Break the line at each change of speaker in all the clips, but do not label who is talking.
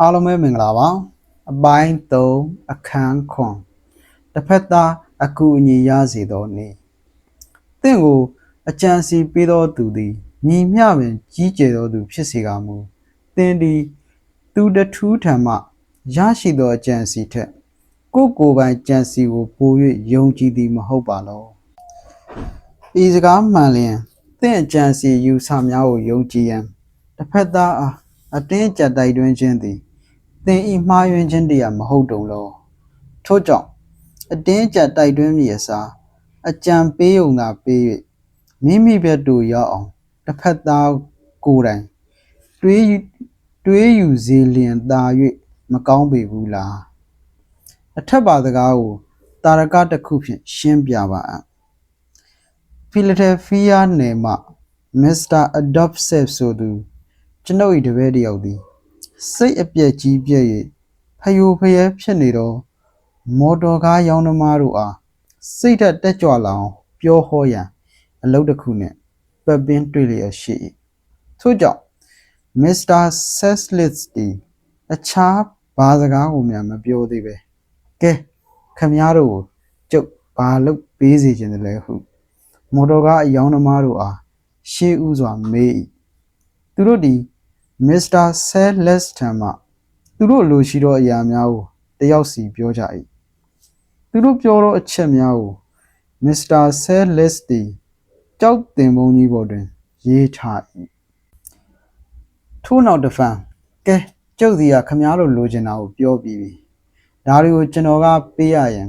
အားလုံးပဲမင်္ဂလာပါအပိုင်း3အခန်းခွန်တစ်ဖက်သားအကူအညီရစေသောနေ့တင့်ကိုအကြံစီပေးသောသူသည်ညီမျှပင်ကြီးကျယ်သောသူဖြစ်စေကမူတင်သည်သူတထူးထံမှရရှိသောအကြံစီထက်ကိုယ့်ကိုယ်ပိုင်ကြံစီကိုပို၍ယုံကြည်သည်မဟုတ်ပါလောဤစကားမှန်လျင်တင့်အကြံစီယူဆများကိုယုံကြည်ရန်တစ်ဖက်သားအားအတင်းကြပ်တိုက်တွန်းခြင်းသည် သင်ဤမှားယွင်းခြင်းတရားမဟုတ်တုံလောထို့ကြောင့်အတင်းကြပ်တိုက်တွန်းမည်အစားအကြံပေးုံသာပေး၍မိမိဘက်သို့ရောက်အောင်တစ်ဖက်သားကိုယ်တိုင်တွေးယူတွေးယူစေလျင်သာ၍မကောင်းပေဘူးလားအထက်ပါစကားကိုတာရကတစ်ခုဖြင့်ရှင်းပြပါအံ့ဖီလာဒဲဖီးယားနယ်မှမစ္စတာအဒေါ့ဆက်ဆိုသူကျွန်ုပ်၏တပည့်တစ်ယောက်သည် စိတ်အပြက်ကြီးပြည့်၍ဖယိုဖယဲဖြစ်နေသောမော်တော်ကားရောင်းသမားတို့အားစိတ်ဓာတ်တက်ကြွလာအောင်ပြောဟောရန်အလုပ်တစ်ခုနှင့်ပတ်ပင်းတွေ့လျက်ရှိ၏ထို့ကြောင့်မစ္စတာဆက်လစ်တီအခြားဘာစကားကိုများမပြောသေးပဲကဲခမည်းတော်ကိုကျုပ်ဘာလုပ်ပေးစီခြင်းတလဲဟုမော်တော်ကားအယောင်းသမားတို့အားရှေးဥစွာမေး၏သူတို့သည် မစ္စတာဆဲလက်စ်ထံမှသူတို့လိုရှိသောအရာများကိုတယောက်စီပြောကြ၏သူတို့ပြောသောအချက်များကိုမစ္စတာဆဲလက်စ်သည်ကြောက်တင်ပုံကြီးပေါ်တွင် ရေးထား၏ထို့နောက်တစ်ဖန်ကဲကျုပ်စီကခမားတို့လိုချင်တာကိုပြောပြီးပြီဒါတွေကိုကျွန်တော်ကပေးရရင်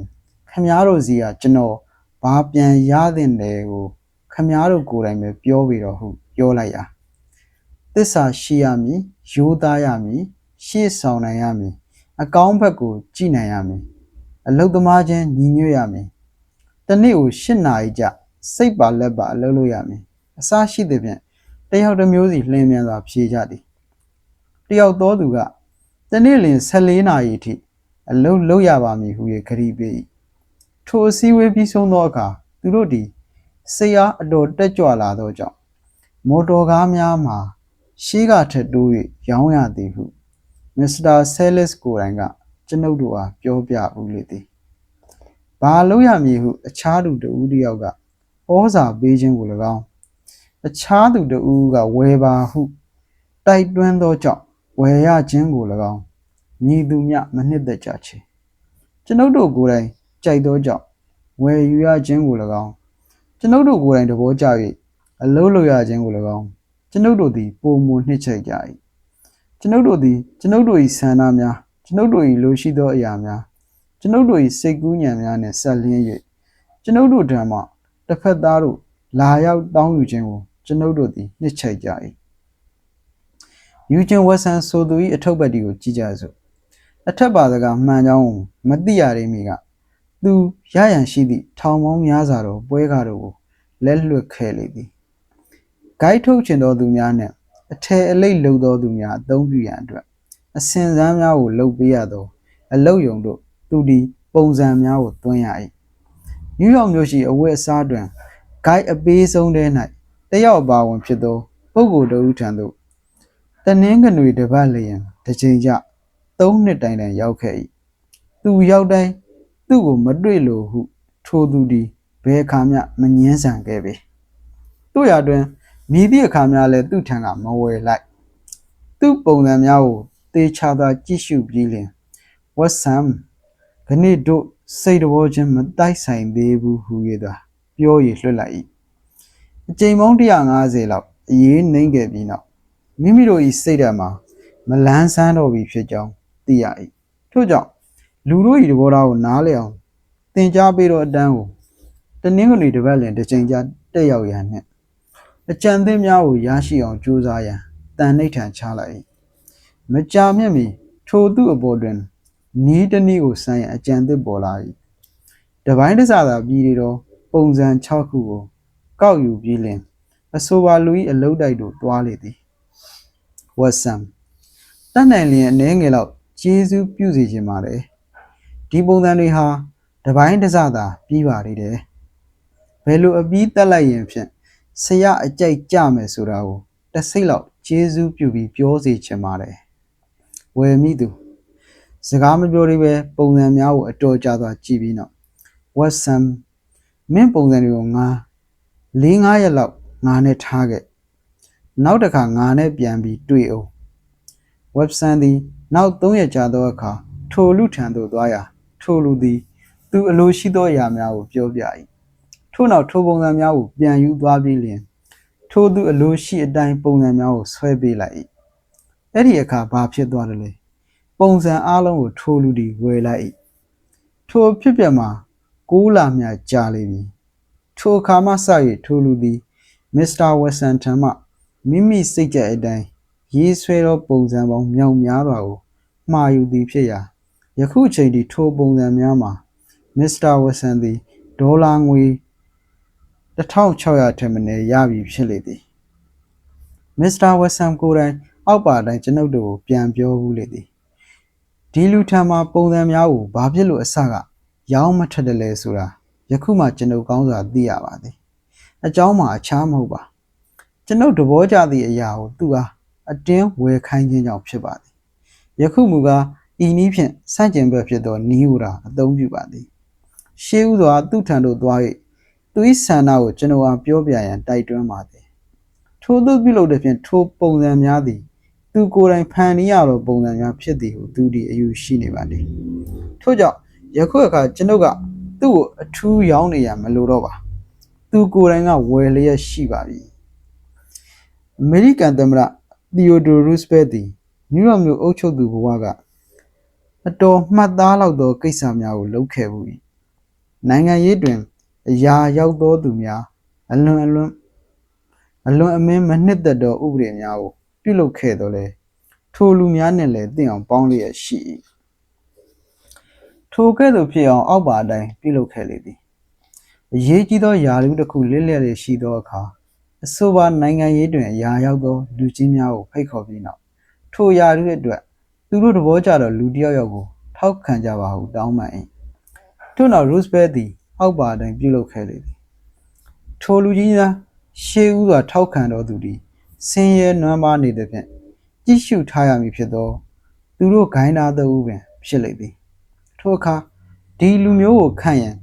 ခမားတို့စီကကျွန်တော်ဘာပြန်ရသင့်တယ်ကိုခမားတို့ကိုယ်တိုင်ပဲပြောပြီးတော့ဟုပြောလိုက်ရာသ စ္စာရှိရမည်ရိုးသားရမည်ရှေ့ဆောင်နိုင်ရမည်အကောင်းဘက်ကိုကြည်နိုင်ရမည်အလုတ်သမားချင်းညီညွတ်ရမည်တနေ့ကို၈နာရီကြစိတ်ပါလက်ပါအလုပ်လုပ်ရမည်အစရှိသည်ဖြင့်တယောက်တစ်မျိုးစီလှင်မြန်စွာဖြေကြသည်တယောက်သောသူကတနေ့လင်14နာရီအထိအလုပ်လုပ်ရပါမည်ဟု၍ခရီးပေး၏ထိုအစည်းအဝေးပြီးဆုံးသောအခါသူတို့သည်စိတ်အားအတော်တက်ကြွလာသောကြောင့်မော်တော်ကားများမှာ ရှေးကထက်တိုး၍ရောင်းရသည်ဟုမစ္စတာဆဲလစ်ကိုယ်တိုင်ကကျွန်ုပ်တို့အားပြောပြဦးလေသည်။ဘာလို့ရမည်ဟုအခြားသူတဦးတစ်ယောက်ကဩဇာပေးခြင်းကို၎င်းအခြားသူတဦးကဝယ်ပါဟုတိုက်တွန်းသောကြောင့်ဝယ်ရခြင်းကို၎င်းမြည်သူမြမနှစ်သက်ကြချေကျွန်ုပ်တို့ကိုယ်တိုင်ကြိုက်သောကြောင့်ဝယ်ယူရခြင်းကို၎င်းကျွန်ုပ်တို့ကိုယ်တိုင်သဘောကျ၍အလုံးလို့ရခြင်းကို၎င်း ကျွန်ုပ်တို့သည်ပုံမနှစ်ချိတ်ကြ၏ကျွန်ုပ်တို့သည်ကျွန်ုပ်တို့၏ဆန္ဒများကျွန်ုပ်တို့၏လိုရှိသောအရာများကျွန်ုပ်တို့၏စိတ်ကူးညံများနှင့်ဆက်လျင်း၍ကျွန်ုပ်တို့ထံမှတစ်ဖက်သားတို့လာရောက်တောင်းယူခြင်းကိုကျွန်ုပ်တို့သည်နှစ်ချိတ်ကြ၏ယူချင်းဝက်ဆန်ဆိုသူ၏အထုပ်ပတ်တီကိုကြည့်ကြစို့အထက်ပါစကားမှန်ကြောင်းကိုမသိရသေးမီကသူရရန်ရှိသည့်ထောင်ပေါင်းများစွာသောပွဲကားတို့ကိုလက်လွတ်ခဲ့လေသည် ဂိုက်ထုတ်ချင်သောသူများနှင့်အထည်အလိတ်လုပ်သောသူများအသုံးပြုရန်အတွက်အစင်စမ်းများကိုလုပ်ပေးရသော အလုတ်ယုံတို့သူဒီပုံစံများကိုတွင်းရ၏နယူးယောက်မြို့ရှိအဝတ်အစားတွင်ဂိုက်အပေးဆုံးထဲ၌တယောက်အပါဝင်ဖြစ်သောပုဂ္ဂိုလ်တဦးထံသို့တနင်းကနွေတစ်ပတ်လျင်တစ်ချိန်ကြသုံးနှစ်တိုင်တိုင်ရောက်ခဲ့၏သူရောက်တိုင်းသူ့ကိုမတွေ့လို့ဟု ထိုသူသည်ဘယ်အခါမျှမငင်းဆန်ခဲ့ပေတို့ရတွင် မြည်သည့်အခါများလဲသူ့ထံကမဝယ်လိုက်သူ့ပုံစံများကိုသေချာသာကြည့်ရှုပြီးလင်ဝတ်ဆမ်ခဏိတို့စိတ်တော်ချင်းမတိုက်ဆိုင်သေးဘူးဟူ၍သာပြောရလွှတ်လိုက်၏အချိန်ပေါင်း150လောက်အရေးနှိမ့်ခဲ့ပြီးနောက်မိမိတို့၏စိတ်ဓာတ်မှာမလန်းဆန်းတော့ပြီဖြစ်ကြောင်းသိရ၏ထို့ကြောင့်လူတို့၏သဘောထားကိုနားလည်အောင်သင်ကြားပေးတော့အတန်းကိုတနင်္ဂနွေတစ်ပတ်လင်တစ်ချိန်ကြာတက်ရောက်ရန်နှင့် အကြံသင်းများကိုရရှိအောင်ကြိုးစားရန်တန်နှိဋ္ဌံချလိုက်၏မကြာမြင့်မီထိုသူအပေါ်တွင်နီးတနည်းကိုစမ်းရန်အကြံသစ်ပေါ်လာ၏တပိုင်းတစားသာပြည်ရသောပုံစံ6ခုကိုကောက်ယူပြီးလင်အဆိုပါလူ၏အလုတ်တိုက်တို့တွားလေသည်ဝတ်ဆမ်တတ်နိုင်လျင်အနှဲငယ်လောက်ကျေးဇူးပြုစီခြင်းပါတယ်ဒီပုံစံတွေဟာတပိုင်းတစားသာပြီးပါသေးတယ်ဘယ်လိုအပြီးတက်လိုက်ရင်ဖြင့် ဆရာအကြိုက်ကြမယ်ဆိုတာကိုတစ်စိတ်လောက်ကျေးဇူးပြုပြီးပြောစီချင်ပါတယ်ဝယ်မိသူစကားမပြောသေးပဲပုံစံများကိုအတော်ကြာစွာကြည့်ပြီးနောက် Watson မင်းပုံစံတွေကိုငါ၄၅ရက်လောက်ငါနဲ့ထားခဲ့နောက်တစ်ခါငါနဲ့ပြန်ပြီးတွေ့အောင် Watson သည်နောက်၃ရက်ကြာသောအခါထိုလူထံသို့သွားရာထိုလူသည် သူအလိုရှိသောအရာများကိုပြောပြ၏ ထို့နောက်ထိုပုံစံများကိုပြန်ယူသွားပြီးလျှင်ထိုသူအလိုရှိအတိုင်းပုံစံများကိုဆွဲပေးလိုက်၏အဲ့ဒီအခါဘာဖြစ်သွားတယ်လဲပုံစံအလုံးကိုထိုလူဒီဝယ်လိုက်၏ထိုဖြစ်ပြမှာ6လမြကြာလေပြီထိုအခါမှစ၍ထိုလူသည်မစ္စတာဝက်ဆန်ထံမှမိမိစိတ်ကြိုက်အတိုင်းရေးဆွဲသောပုံစံပေါင်းမြောက်များစွာကိုမှားယူသည်ဖြစ်ရာယခုအချိန်ထိထိုပုံစံများမှာမစ္စတာဝက်ဆန်သည်ဒေါ်လာငွေ 1600ထက်မနည်းရပြီဖြစ်လေသည်မစ္စတာဝက်ဆမ်ကိုယ်တိုင်အောက်ပါတိုင်းကျွန်ုပ်တို့ကိုပြန်ပြောဘူးလေသည်ဒီလူထံမှာပုံစံများကိုဘာဖြစ်လို့အစကရောင်းမထက်တယ်လဲဆိုတာယခုမှကျွန်ုပ်ကောင်းစွာသိရပါသည်အကြောင်းမှာအခြားမဟုတ်ပါကျွန်ုပ်သဘောကျသည့်အရာကိုသူအားအတင်းဝယ်ခိုင်းခြင်းကြောင့်ဖြစ်ပါသည်ယခုမူကားဤနည်းဖြင့်စန့်ကျင်ဘက်ဖြစ်သောနီးဟူတာအသုံးပြုပါသည်ရှေးဥစွာသူ့ထံသို့သွား၍ သူ၏ဆန္ဒကိုကျွန်ုပ်အားပြောပြရန်တိုက်တွန်းပါသည်ထိုသို့ပြုလုပ်တဲ့ဖြင့်ထိုပုံစံများသည်သူကိုယ်တိုင်ဖန်တီးရသောပုံစံများဖြစ်သည်ဟုသူသည်အယူရှိနေပါသည်ထို့ကြောင့်ယခုအခါကျွန်ုပ်ကသူ့ကိုအထူးရောင်းနေရမလို့တော့ပါသူကိုယ်တိုင်ကဝယ်လျက်ရှိပါပြီအမေရိကန်သမ္မတသီယိုဒိုရူစပက်သည်နယူးယောက်မြို့အုပ်ချုပ်သူဘဝကအတော်မှတ်သားလောက်သောကိစ္စများကိုလုပ်ခဲ့မှု၏နိုင်ငံရေးတွင် အရာရောက်သောသူများအလွန်အလွန်အလွန်အမင်းမနှစ်သက်သောဥပဒေများကိုပြုလုပ်ခဲ့တော့လေထိုလူများနဲ့လည်းတင့်အောင်ပေါင်းလျက်ရှိ၏ထိုကဲ့သို့ဖြစ်အောင်အောက်ပါအတိုင်းပြုလုပ်ခဲ့လေသည်အရေးကြီးသောယာလူတစ်ခုလစ်လျက်ရရှိသောအခါအဆိုပါနိုင်ငံရေးတွင်အရာရောက်သောလူကြီးများကိုဖိတ်ခေါ်ပြီးနောက်ထိုယာလူအတွက်သူတို့သဘောကျသောလူတစ်ယောက်ယောက်ကိုထောက်ခံကြပါဟုတောင်းပန်၏ထို့နောက်ရူစဘက်သည် အောက်ပါအတိုင်းပြုလုပ်ခဲ့လေသည်ထိုလူကြီးများရှေးဥစွာထောက်ခံတော်သူသည်ဆင်းရဲနွမ်းပါနေသည်ဖြင့်ကြည့်ရှုထားရမည်ဖြစ်သောသူတို့ဂိုင်းသားသောပင်ဖြစ်လေသည်ထိုအခါဒီလူမျိုးကိုခန့်ရန်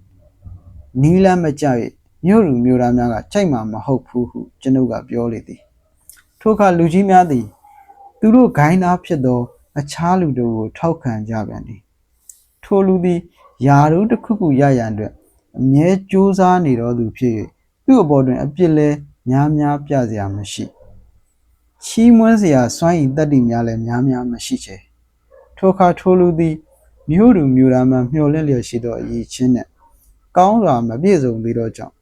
နီးလမ်းမကြ၍မြို့လူမြို့သားများကကြိုက်မှာမဟုတ်ဘူးဟုကျွန်ုပ်ကပြောလေသည်ထိုအခါလူကြီးများသည်သူတို့ဂိုင်းသားဖြစ်သော အခြားလူတို့ကိုထောက်ခံကြပြန်သည်ထိုလူသည်ယာတို့တစ်ခုခုရရန်အတွက် အမြဲကြိုးစားနေတော်သူဖြစ်၍သူ့အပေါ်တွင်အပြစ်လဲများများပြစရာမရှိချီးမွမ်းစရာစွမ်းရည်တတ္တိများလည်းများများမရှိချေထိုအခါထိုလူသည်မြို့သူမြို့သားမှမျှော်လင့်လျက်ရှိသောအရေးချင်းနှင့်ကောင်းစွာမပြည့်စုံသေးသောကြောင့်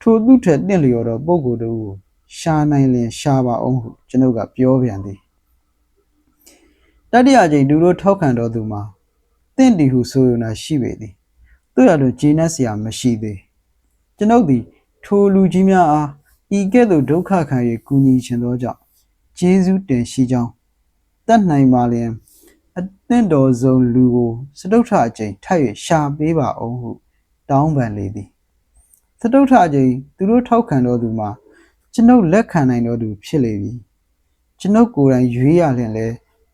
ထိုသူထက်တင့်လျော်သောပုဂ္ဂိုလ်တို့ကိုရှာနိုင်လင်ရှာပါအောင်ဟုကျွန်ုပ်ကပြောပြန်သည်တတိယကြိမ်သူတို့ထောက်ခံတော်သူမှာတင့်တီဟုဆိုရုံသာရှိပေသည် သူရတို့ဂျင်းနက်စရာမရှိသေးကျွန်ုပ်သည်ထိုလူကြီးများအားဤကဲ့သို့ဒုက္ခခံ၍ကူညီခြင်းသောကြောင့်ကျေးဇူးတင်ရှိကြောင်းတတ်နိုင်ပါလျင်အသင့်တော်ဆုံးလူကိုစတုထအကျိန်ထပ်၍ရှာပေးပါအောင်ဟု တောင်းပန်လေသည်စတုထအကျိန်သူတို့ထောက်ခံတော်သူမှာကျွန်ုပ်လက်ခံနိုင်တော်သူဖြစ်လေပြီကျွန်ုပ်ကိုယ်တိုင်ရွေးရလျင်လဲ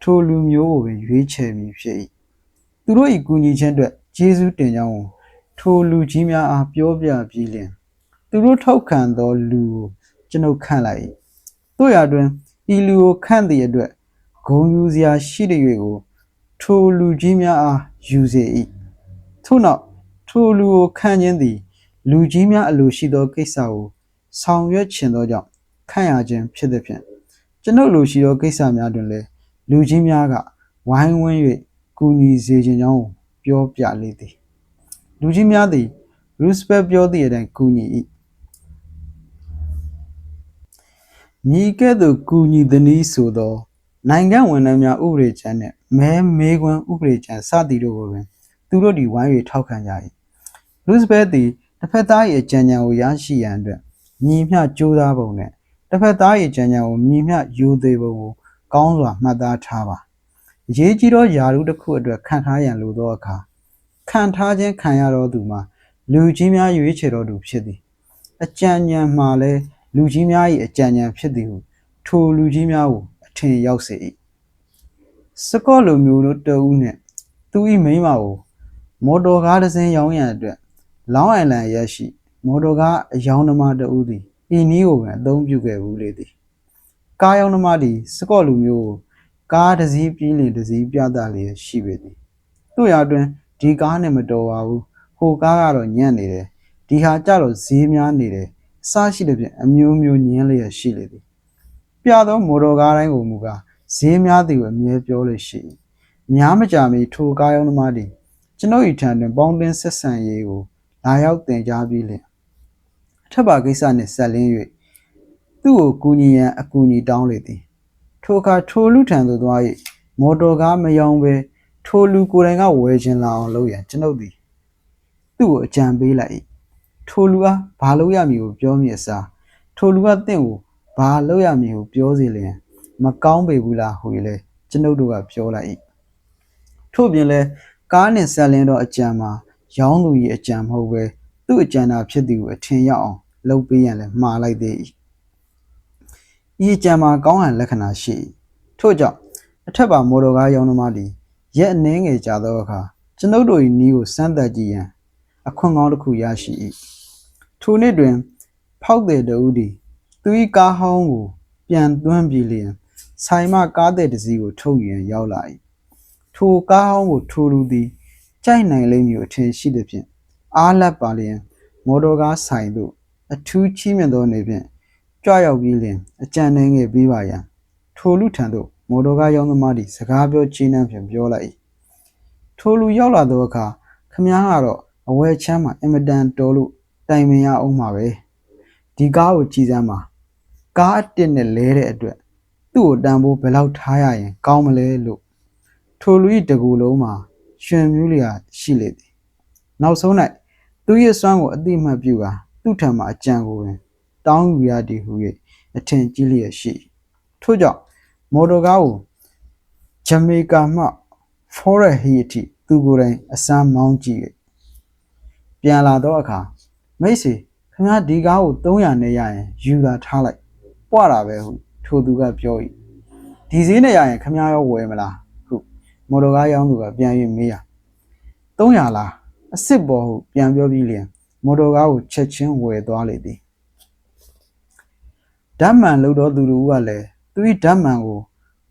ထိုလူမျိုးကိုပင်ရွေးချယ်မည်ဖြစ်၏သူတို့၏ကူညီခြင်းအတွက် ကျေးဇူးတင်ကြောင်းကိုထိုလူကြီးများအားပြောပြပြီးလျှင်သူတို့ထောက်ခံသောလူကိုကျွန်ုပ်ခန့်လိုက်၏တို့ရတွင်ဤလူကိုခန့်သည့်အတွက်ဂုံယူစရာရှိတဲ့၍ကိုထိုလူကြီးများအားယူစေ၏ထို့နောက်ထိုလူကိုခန့်ခြင်းသည် လူကြီးများအလိုရှိသောကိစ္စကိုဆောင်ရွက်ခြင်းသောကြောင့်ခန့်ရခြင်းဖြစ်သည်ဖြင့်ကျွန်ုပ်လိုရှိသောကိစ္စများတွင်လည်းလူကြီးများကဝိုင်းဝန်း၍ကူညီစေခြင်းကြောင့် ပြောပြလေသည်လူကြီးများသည် respect ပြောသည့်အတိုင်းကူညီ၏ညီကဲ့သို့ကူညီသည်နည်းဆိုသောနိုင်ငံဝန်ထမ်းများဥပဒေချမ်းနှင့်မဲမေးခွန်းဥပဒေချမ်းစသည်တို့ကိုပင်သူတို့သည်ဝိုင်း၍ထောက်ခံကြ၏လူစဘက်သည်တစ်ဖက်သား၏အကြံဉာဏ်ကိုရရှိရန်အတွက်ညီမျှကြိုးစားပုံနဲ့တစ်ဖက်သား၏အကြံဉာဏ်ကိုညီမျှယူသေးပုံကိုကောင်းစွာမှတ်သားထားပါ အရေးကြီးသောယာရုတစ်ခုအတွက်ခံထားရန်လိုသောအခါခံထားခြင်းခံရတော်သူမှာလူကြီးများရွေးချယ်တော်သူဖြစ်သည်အကြံဉာဏ်မှာလည်းလူကြီးများ၏အကြံဉာဏ်ဖြစ်သည်ဟုထိုလူကြီးများကိုအထင်ရောက်စေ၏စကော့လိုမျိုးတို့တအူးနဲ့သူဤမိန်းမကိုမော်တော်ကားတစ်စင်းရောင်းရန်အတွက်လောင်းအိုင်လန်ရရှိမော်တော်ကားအယောင်းသမားတအူးသည်ဤနည်းကိုပင်အသုံးပြုခဲ့ဘူးလေသည်ကားယောင်းသမားသည်စကော့လိုမျိုးကို ကားတစ်စီးပြီးလင်တစ်စီးပြသလျက်ရှိပေသည်တို့ရအတွင်းဒီကားနဲ့မတော်ပါဘူးဟိုကားကတော့ညံ့နေတယ်ဒီဟာကြတော့ဈေးများနေတယ်အစရှိတဲ့ဖြင့်အမျိုးမျိုးညင်းလျက်ရှိလေသည်ပြသောမော်တော်ကားတိုင်းကိုမူကားဈေးများသည်ကိုအမြဲပြောလို့ရှိ၏များမကြာမီထိုကားရောင်းသမားသည်ကျွန်ုပ်၏ထံတွင်ပေါင်းတင်ဆက်ဆံရေးကိုလာရောက်တင်ကြားပြီးလျှင်အထက်ပါကိစ္စနှင့်ဆက်လင်း၍သူ့ကိုကူညီရန်အကူအညီတောင်းလေသည် ထိုအခါထိုလူထံသို့သွား၍မော်တော်ကားမယောင်းဘဲထိုလူကိုယ်တိုင်ကဝယ်ခြင်းလာအောင်လုပ်ရန်ကျွန်ုပ်သည်သူ့ကိုအကြံပေးလိုက်၏ထိုလူအားဘာလုပ်ရမည်ကိုပြောမည်အစားထိုလူကတင့်ကိုဘာလုပ်ရမည်ဟုပြောစီလျင်မကောင်းပေဘူးလားဟူ၍လဲကျွန်ုပ်တို့ကပြောလိုက်၏ထို့ပြင်လဲကားနှင့်ဆက်လင်းသောအကြံမှာရောင်းသူ၏အကြံမဟုတ်ပဲသူ့အကြံသာဖြစ်သည်ကိုအထင်ရောက်အောင်လုပ်ပေးရန်လဲမှားလိုက်သေး၏ ဤအကြံမှာကောင်းဟန်လက္ခဏာရှိ၏ထို့ကြောင့်အထက်ပါမော်တော်ကားရောင်းသမားသည်ရက်အနှဲငယ်ကြာသောအခါကျွန်ုပ်တို့၏နီးကိုစမ်းသပ်ကြည့်ရန်အခွင့်ကောင်းတစ်ခုရရှိ၏ထိုနေ့တွင် ဖောက်သည်တဦးသည်သူ၏ကားဟောင်းကို ပြန်သွန်းပြီးလျင်ဆိုင်မှကားတဲ့တစ်စီးကိုထုတ်ယူရန်ရောက်လာ၏ထိုကားဟောင်းကိုထိုလူသည်ကြိုက်နိုင်လိမ့်မည်ဟုအထင်ရှိသည်ဖြင့်အားလက်ပါလျင်မော်တော်ကားဆိုင်သို့အထူးချီးမြှင့်သောအနေဖြင့် ကြွရောက်ပြီးလျင်အကြံနှဲငယ်ပေးပါရန်ထိုလူထံသို့မော်တော်ကားရောင်းသမားသည်စကားပြောချီးနှံဖြင့်ပြောလိုက်၏ထိုလူရောက်လာသောအခါခမည်းကတော့အဝဲချမ်းမှာအင်မတန်တော်လို့တိုင်ပင်ရအောင်ပါပဲဒီကားကိုကြည်စမ်းပါကားအတစ်နဲ့လဲတဲ့အတွက်သူ့ကိုတန်ဖိုးဘယ်လောက်ထားရရင် ကောင်းမလဲလို့ထိုလူဤတကူလုံးမှာရှင်မြူးလျာရှိလေသည်နောက်ဆုံး၌သူရဲ့စွမ်းကိုအတိအမှတ်ပြုကာသူ့ထံမှအကြံကိုပင် တောင်းယူရသည်ဟု၍အထင်ကြီးလျက်ရှိထို့ကြောင့်မော်တော်ကားကိုဂျမေကာမှဖော်ရဟီအထိသူကိုယ်တိုင်အစမ်းမောင်းကြည့်၍ပြန်လာတော့အခါမိတ်ဆွေခင်ဗျားဒီကားကို300နဲ့ရရင်ယူတာထားလိုက်ပွားတာပဲဟုထိုသူကပြော၏ဒီဈေးနဲ့ရရင်ခင်ဗျားရောဝယ်မလားဟုမော်တော်ကားရောင်းသူကပြန်၍မေးရ300လားအစ်စ်ပေါ်ဟုပြန်ပြောပြီးလျင်မော်တော်ကားကိုချက်ချင်းဝယ်သွားလေသည် ဓာတ်မှန်လို့တော့သူတို့ကလည်းသူ၏ဓာတ်မှန်ကို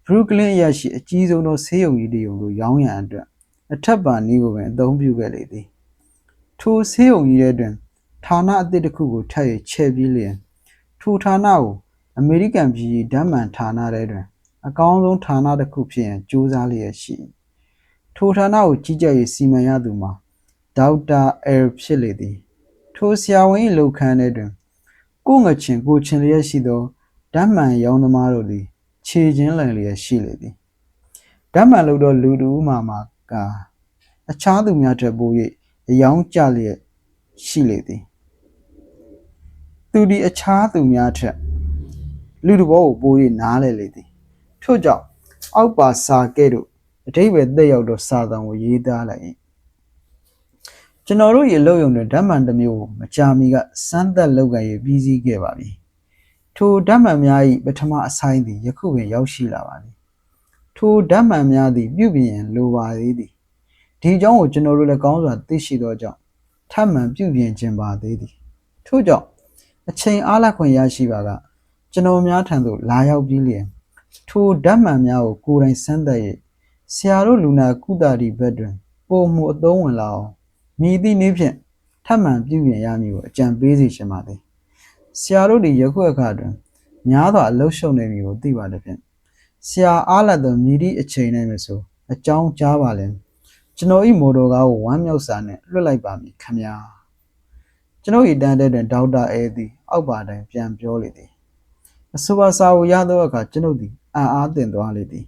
ဘရုကလင်အရရှိအကြီးဆုံးသောဆေးရုံကြီးတရုံကိုရောင်းရန်အတွက်အထက်ပါနည်းကိုပင်အသုံးပြုခဲ့လေသည်ထိုဆေးရုံကြီးထဲတွင်ဌာနအသစ်တစ်ခုကိုထပ်၍ချဲ့ပြီးလျင်ထိုဌာနကိုအမေရိကန်ပြည်ဓာတ်မှန်ဌာနထဲတွင် အကောင်းဆုံးဌာနတစ်ခုဖြစ်ရန်ကြိုးစားလျက်ရှိ၏ထိုဌာနကိုကြီးကြပ်၍စီမံရသူမှာဒေါက်တာအဲဖြစ်လေသည်ထိုဆရာဝန်၏လုပ်ခန်းထဲတွင် ကိုငချင်ကိုချင်လျက်ရှိသောဓာတ်မှန်ရောင်းသမားတို့သည်ခြေချင်းလည်လျက်ရှိလေသည်ဓာတ်မှန်လုပ်သောလူတူမှမှာကအခြားသူများထက်ပို၍အယောင်ကျလျက်ရှိလေသည်သူဒီအခြားသူများထက်လူတစ်ဘောကိုပို၍နားလဲလေသည်ထို့ကြောင့်အောက်ပါစာကဲ့သို့အထိပ္ပယ်သက်ရောက်သောစာတံကိုရေးသားလိုက်၏ ကျွန်တော်တို့ရေလုံယုံတဲ့ဓာတ်မှန်တစ်မျိုးကိုမကြာမီကစမ်းသက်လုပ်ကင်ရေးပြီးစီးခဲ့ပါပြီထိုဓာတ်မှန်များ၏ပထမအဆိုင်သည်ယခုပင်ရောက်ရှိလာပါသည်ထိုဓာတ်မှန်များသည်ပြုပြင်ရန်လိုပါသေးသည်ဒီအကြောင်းကိုကျွန်တော်တို့လည်းကောင်းစွာသိရှိသောကြောင့်ထပ်မံပြုပြင်ခြင်းပါသေးသည်ထို့ကြောင့်အချိန်အားလခွင့်ရရှိပါကကျွန်တော်များထံသို့လာရောက်ပြီးလျင်ထိုဓာတ်မှန်များကိုကိုယ်တိုင်စမ်းသပ်၍ဆရာတို့လူနာကုသတိဘက်တွင်ပုံမှုအသုံးဝင်လာအောင် မြည်သည့်နည်းဖြင့်ထပ်မံပြုပြင်ရမည်ကိုအကြံပေးစီရှင်ပါသည်ဆရာတို့သည်ယခုအခါတွင်များစွာအလုရှုံနေမည်ကိုသိပါသည်ဖြင့်ဆရာအားလတ်သောမြည်သည့်အချိန်၌မဆိုအကြောင်းကြားပါလင်ကျွန်တော်ဤမိုတော်ကားကိုဝမ်းမြောက်စွာနှင့်လွှတ်လိုက်ပါမည်ခမညာကျွန်ုပ်၏တန်းတဲ့တွင်ဒေါက်တာအဲသည်အောက်ပါတိုင်ပြန်ပြောလေသည်အဆိုပါစာကိုရသောအခါကျွန်ုပ်သည်အံ့အားသင့်သွားလေသည်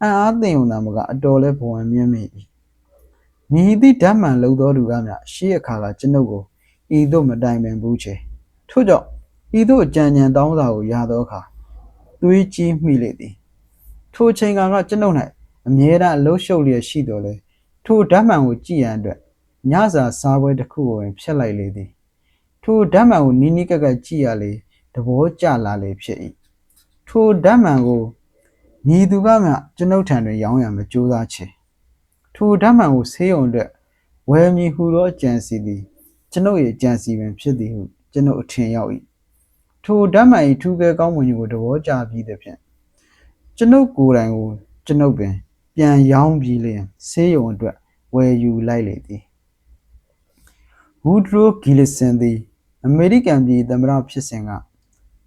အံ့အားသင့်ုံသာမကအတော်လဲဘဝံမြင့်မိ၏ မြည်သည့်ဓာတ်မှန်လုံသောလူကများရှေးအခါကကျွန်ုပ်ကိုဤသို့မတိုင်ပင်ဘူးချေထို့ကြောင့်ဤသို့ကြံကြံတောင်းစာကိုရသောအခါသွေးကြီးမိလေသည်ထိုချိန်ကကကျွန်ုပ်၌အမြဲတမ်းအလုံးရှုပ်လျက်ရှိတော်လဲထိုဓာတ်မှန်ကိုကြည်ရန်အတွက်ညစာစားပွဲတစ်ခုကိုပင်ဖျက်လိုက်လေသည်ထိုဓာတ်မှန်ကိုနီးနီးကပ်ကပ်ကြည့်ရလေသဘောကျလာလေဖြစ်၏ထိုဓာတ်မှန်ကိုမည်သူကမှကျွန်ုပ်ထံတွင်ရောင်းရမကြိုးစားချေ ထိုဓမ္မန်ကိုဆေးရုံအတွက်ဝယ်မည်ဟုသောကြံစီသည်ကျွန်ုပ်၏ကြံစီပင်ဖြစ်သည်ဟုကျွန်ုပ်အထင်ရောက်၏ထိုဓမ္မန်၏ထူးကဲကောင်းမွန်ခြင်းကိုသဘောကျပြီးသဖြင့်ကျွန်ုပ်ကိုယ်တိုင်ကိုကျွန်ုပ်ပင် ပြန်ရောင်းပြီးလျင်ဆေးရုံအတွက်ဝယ်ယူလိုက်လေသည်ဝူဒရိုဂီလဆန်သည်အမေရိကန်ပြည်သမ္မတဖြစ်စဉ်က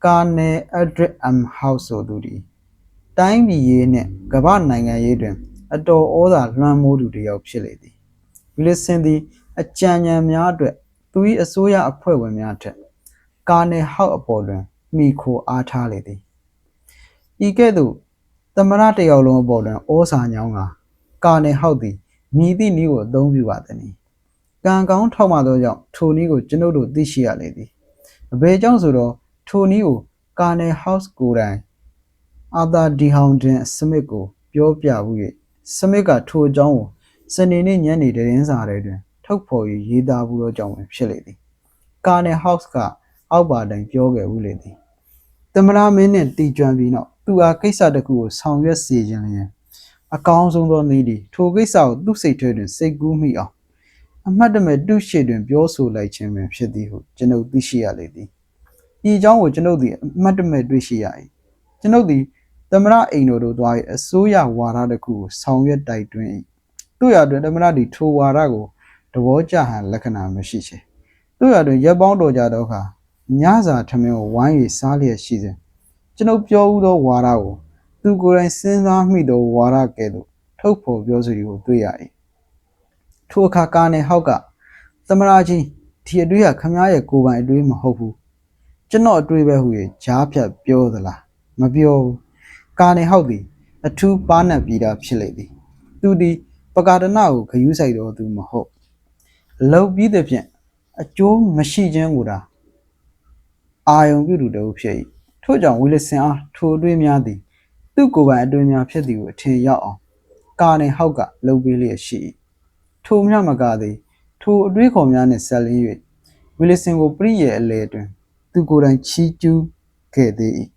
ကာနယ်အဒရစ်အမ်ဟောက်ဆိုသူသည်တိုင်းပြည်ရေးနှင့်ကမ္ဘာနိုင်ငံရေးတွင် အတော်ဩဇာလွှမ်းမိုးသူတစ်ယောက်ဖြစ်လေသည်ဝီလဆန်သည်အကြံဉာဏ်များအတွက်သူ၏အစိုးရအဖွဲ့ဝင်များထက်ကာနယ်ဟောက်အပေါ်တွင်မိခိုအားထားလေသည်ဤကဲ့သို့သမ္မတတစ်ယောက်လုံးအပေါ်တွင်ဩဇာညောင်းကကာနယ်ဟောက်သည်မြည်သည့်နည်းကိုအသုံးပြုပါသည်။ကံကောင်းထောက်မှသောကြောင့်ထိုနည်းကိုကျွန်ုပ်တို့သိရှိရလေသည်အဘယ်ကြောင့်ဆိုတော့ထိုနည်းကိုကာနယ်ဟောက်စ်ကိုယ်တိုင်အာသာဒီဟောင်ဒင်စမစ်ကိုပြောပြမှု၍ စမစ်ကထိုအကြောင်းကိုစနေနေ့ညနေသတင်းစာထဲတွင် ထုတ်ဖော်၍ရေးသားမှုသောကြောင့်ပင်ဖြစ်လေသည်ကာနယ်ဟောက်စ်ကအောက်ပါတိုင်ပြောခဲ့ဦးလေသည်သမ္မတမင်းနှင့်တီကျွမ်းပြီးနောက်သူအားကိစ္စတစ်ခုကိုဆောင်ရွက်စေခြင်းလျင်အကောင်းဆုံးသောနည်းသည်ထိုကိစ္စကိုသူ့စိတ်ထဲတွင်စိတ်ကူးမိအောင်အမှတ်တမဲ့တုရှိတွင်ပြောဆိုလိုက်ခြင်းပင်ဖြစ်သည်ဟုကျွန်ုပ်သိရှိရလေသည်ဤအကြောင်းကိုကျွန်ုပ်သည်အမှတ်တမဲ့တွေ့ရှိရ၏ကျွန်ုပ်သည် သမရအိမ်တော်သို့သွား၍အစိုးရဝါဒတစ်ခုကိုဆောင်ရွက်တိုက်တွန်း၏တို့ရတွင်သမရသည်ထိုဝါဒကိုသဘောကျဟန်လက္ခဏာမရှိချေတို့ရတွင်ရပ်ပေါင်းတော်ကြသောအခါညစာထမင်းကိုဝိုင်း၍စားလျက်ရှိစဉ်ကျွန်ုပ်ပြောဦးသောဝါဒကိုသူကိုယ်တိုင်စဉ်းစားမိသောဝါဒကဲ့သို့ထုတ်ဖော်ပြောဆိုသည်ကိုတွေ့ရ၏ထိုအခါကာနယ်ဟောက်ကသမရာကြီးဒီအတွေ့ကခမားရဲ့ကိုယ်ပိုင်အတွေ့မဟုတ်ဘူးကျွန်တော်အတွေ့ပဲဟူ၍ဂျားဖြတ်ပြောသလားမပြောဘူး ကာနေဟောက်သည်အထူးပါနတ်ပြီးသားဖြစ်လေသည်သူသည်ပကာဒနာကိုဂယုဆိုင်တော်သူမဟုတ်အလုတ်ပြီးသဖြင့်အကျိုးမရှိခြင်းကိုသာအာယုံပြုသူတဦးဖြစ်၏ထို့ကြောင့်ဝီလဆင်အားထိုအတွေ့များသည်သူ့ကိုယ်ပိုင်အတွေ့များဖြစ်သည်ကိုအထင်ရောက်အောင်ကာနေဟောက်ကလှုပ်ပေးလျက်ရှိ၏ထိုမြမကသည်ထိုအတွေးခေါ်များနှင့်ဆက်လင်း၍ဝီလဆင်ကိုပြည့်ရဲ့အလဲတွင် သူကိုယ်တိုင်ချီးကျူးခဲ့သေး၏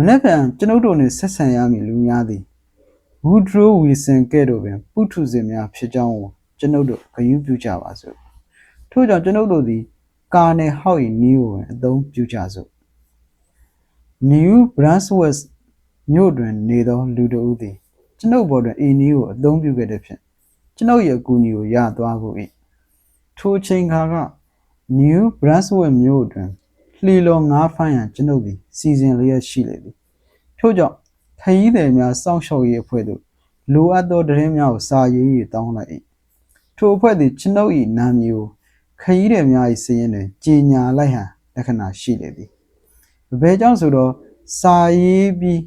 မနေ့ကကျွန်ုပ်တို့နှင့်ဆက်ဆံရမည့်လူများသည်ဝူဒရိုဝီလဆန်ကဲ့သို့ပင်ပုထုဇဉ်များဖြစ်ကြောင်းကိုကျွန်ုပ်တို့ဂရုပြုကြပါစို့ထို့ကြောင့်ကျွန်ုပ်တို့သည်ကာနယ်ဟောက်၏နီးကိုပင်အသုံးပြုကြစို့ New Brunswick မြို့တွင်နေသောလူတစ်ဦးသည်ကျွန်ုပ်ဘော်တွင်အီနီးကိုအသုံးပြုခဲ့တဲ့ဖြင့်ကျွန်ုပ်ရဲ့အကူအညီကိုရသွားကုန်၏ထိုအချိန်ခါက New Brunswick မြို့တွင် လှီလော်ငါးဖမ်းရန်ကျွန်ုပ်သည်စီစဉ်လျက်ရှိလေသည်ထို့ကြောင့်ခရီးသည်များစောင့်ရှောက်ရေးအဖွဲ့သို့လိုအပ်သောသတင်းများကိုစာရေး၍တောင်းလိုက်၏ထိုအဖွဲ့သည်ကျွန်ုပ်၏နာမည်ကိုခရီးသည်များ၏စာရင်းတွင်ကြီးညာလိုက်ဟန်လက္ခဏာရှိလေသည်အဘယ်ကြောင့်ဆိုတော့စာရေးပြီး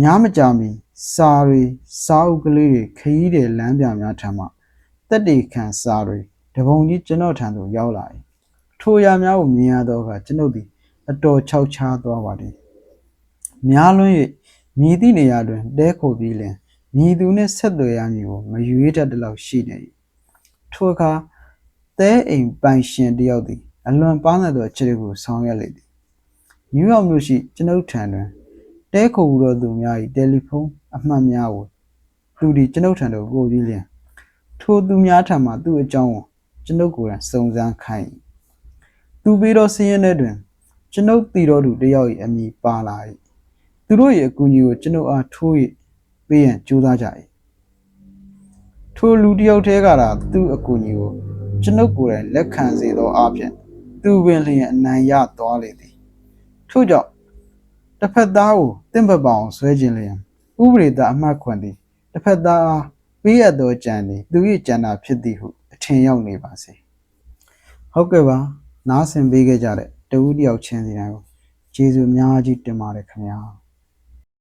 များမကြာမီစာတွေစာအုပ်ကလေးတွေခရီးတွေလမ်းပြများထံမှတက်တေခံစာတွေတပုံကြီးကျွန်တော်ထံသို့ရောက်လာ၏ ထိုအရာများကိုမြင်ရသောအခါကျွန်ုပ်သည်အတော်ခြောက်ခြားသွားပါသည်များလွန်း၍မြည်သည့်နေရာတွင်တဲခိုပြီးလင်မြည်သူနှင့်ဆက်သွယ်ရမည်ကိုမရွေးတတ်သလောက်ရှိနေ၏ထိုအခါသဲအိမ်ပိုင်ရှင်တစ်ယောက်သည်အလွန်ပါးနပ်သောအခြေအနေကိုဆောင်ရွက်လေသည်နယူးယောက်မြို့ရှိကျွန်ုပ်ထံတွင်တဲခိုဟူသောသူများ၏တယ်လီဖုန်းအမှတ်များကိုသူသည်ကျွန်ုပ်ထံသို့ပို့ပြီးလျှင်ထိုသူများထံမှသူ့အကြောင်းကိုကျွန်ုပ်ကိုယ်တိုင်စုံစမ်းခိုင်း၏ သူပေးသောစည်းရင်းထဲတွင် ကျွန်ုပ်တည်တော်သူတစ်ယောက်၏အမည်ပါလာ၏သူတို့၏အကူအညီကိုကျွန်ုပ်အားထိုး၍ပေးရန်ကြိုးစားကြ၏ထိုလူတစ်ယောက်တည်းကသာသူ့အကူအညီကိုကျွန်ုပ်ကိုယ်တိုင်လက်ခံစေသောအပြင်သူပင်လျင်အနိုင်ရသွားလေသည်ထို့ကြောင့်တစ်ဖက်သားကိုတင့်ဘက်ပအောင်ဆွဲခြင်းလျင်ဥပဒေသားအမှတ်ခွန်သည်တစ်ဖက်သားအားပေးရသောကြံသည်သူ၏ကြံတာဖြစ်သည်ဟုအထင်ရောက်နေပါစေဟုတ်ကဲ့ပါ နားဆင်ပေးခဲ့ကြတဲ့တဦးတယောက်ချင်းစီတိုင်းကိုကျေးဇူးအများကြီးတင်ပါတယ်ခင်ဗျာ